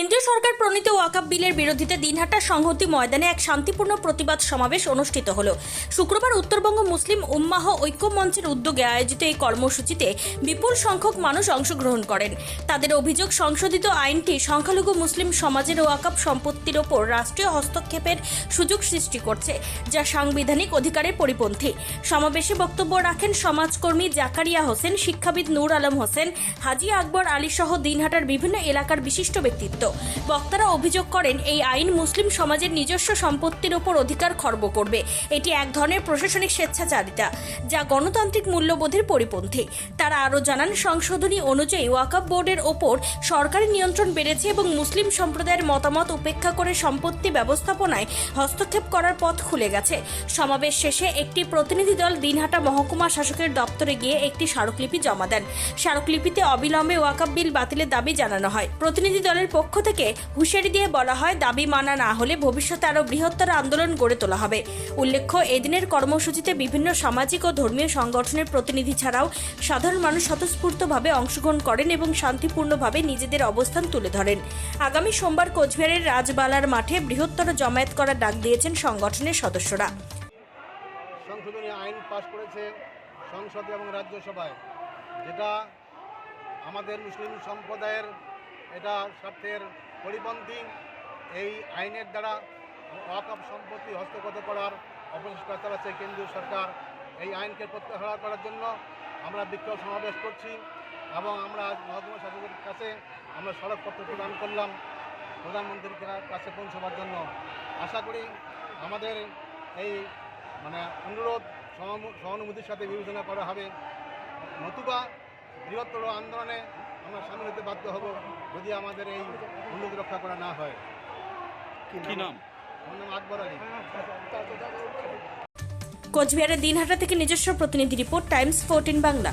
কেন্দ্রীয় সরকার প্রণীত ওয়াকাপ বিলের বিরোধিতা দিনহাটা সংহতি ময়দানে এক শান্তিপূর্ণ প্রতিবাদ সমাবেশ অনুষ্ঠিত হল। শুক্রবার উত্তরবঙ্গ মুসলিম উম্মাহ ঐক্য মঞ্চের উদ্যোগে আয়োজিত এই কর্মসূচিতে বিপুল সংখ্যক মানুষ অংশগ্রহণ করেন। তাদের অভিযোগ, সংশোধিত আইনটি সংখ্যালঘু মুসলিম সমাজের ওয়াকাপ সম্পত্তির ওপর রাষ্ট্রীয় হস্তক্ষেপের সুযোগ সৃষ্টি করছে, যা সাংবিধানিক অধিকারের পরিপন্থী। সমাবেশে বক্তব্য রাখেন সমাজকর্মী জাকারিয়া হোসেন, শিক্ষাবিদ নূর আলম হোসেন, হাজি আকবর আলী সহ দিনহাটার বিভিন্ন এলাকার বিশিষ্ট ব্যক্তিত্ব। বক্তারা অভিযোগ করেন, এই আইন মুসলিম সমাজের নিজস্ব সম্পত্তির ওপর অধিকার খর্ব করবে। এটি এক ধরনের প্রশাসনিক স্বেচ্ছাচারিতা, যা গণতান্ত্রিক মূল্যবোধের পরিপন্থী। তারা আরও জানান, সংশোধনী অনুযায়ী ওয়াকাব বোর্ডের ওপর সরকারি নিয়ন্ত্রণ বেড়েছে এবং মুসলিম সম্প্রদায়ের মতামত উপেক্ষা করে সম্পত্তি ব্যবস্থাপনায় হস্তক্ষেপ করার পথ খুলে গেছে। সমাবেশ শেষে একটি প্রতিনিধি দল দিনহাটা মহকুমা শাসকের দপ্তরে গিয়ে একটি স্মারকলিপি জমা দেন। স্মারকলিপিতে অবিলম্বে ওয়াকাব বিল বাতিলের দাবি জানানো হয়। প্রতিনিধি দলের পক্ষ থেকে হুঁশিয়ারি দিয়ে বলা হয়, দাবি মানা না হলে ভবিষ্যতে আরও বৃহত্তর আন্দোলন গড়ে তোলা হবে। উল্লেখ্য, এদিনের কর্মসূচিতে বিভিন্ন সামাজিক ও ধর্মীয় সংগঠনের প্রতিনিধি ছাড়াও সাধারণ মানুষ স্বতঃস্ফূর্তভাবে অংশগ্রহণ করেন এবং শান্তিপূর্ণভাবে নিজেদের অবস্থান তুলে ধরেন। আগামী সোমবার কোচবিহারের রাজবালার মাঠে বৃহত্তর জমায়েত করার ডাক দিয়েছেন সংগঠনের সদস্যরা। সংশোধনী আইন পাশ করেছে সংসদ এবং রাজ্যসভায়, যেটা আমাদের মুসলিম সম্প্রদায়ের এটা স্বার্থের পরিপন্থী। এই আইনের দ্বারা ওয়াকফ সম্পত্তি হস্তগত করার অপচেষ্টা চালাচ্ছে কেন্দ্রীয় সরকার। এই আইনকে প্রত্যাহার করার জন্য আমরা বিক্ষোভ সমাবেশ করছি এবং আমরা আজ মহকুমা শাসকের কাছে আমরা সড়কপত্র প্রদান করলাম প্রধানমন্ত্রীর কাছে পৌঁছবার জন্য। আশা করি আমাদের এই মানে অনুরোধ সহানু- সহানুভূতির সাথে বিবেচনা করা হবে। নতুবা বৃহত্তর আন্দোলনে আমরা সামনে যেতে বাধ্য হব যদি আমাদের এই অনুরোধ রক্ষা করা না হয়। কি নাম? আমার নাম আকবর আলী। কোচবিহারের দিনহাটা থেকে নিজস্ব প্রতিনিধি রিপোর্ট টাইমস ফোরটিন বাংলা।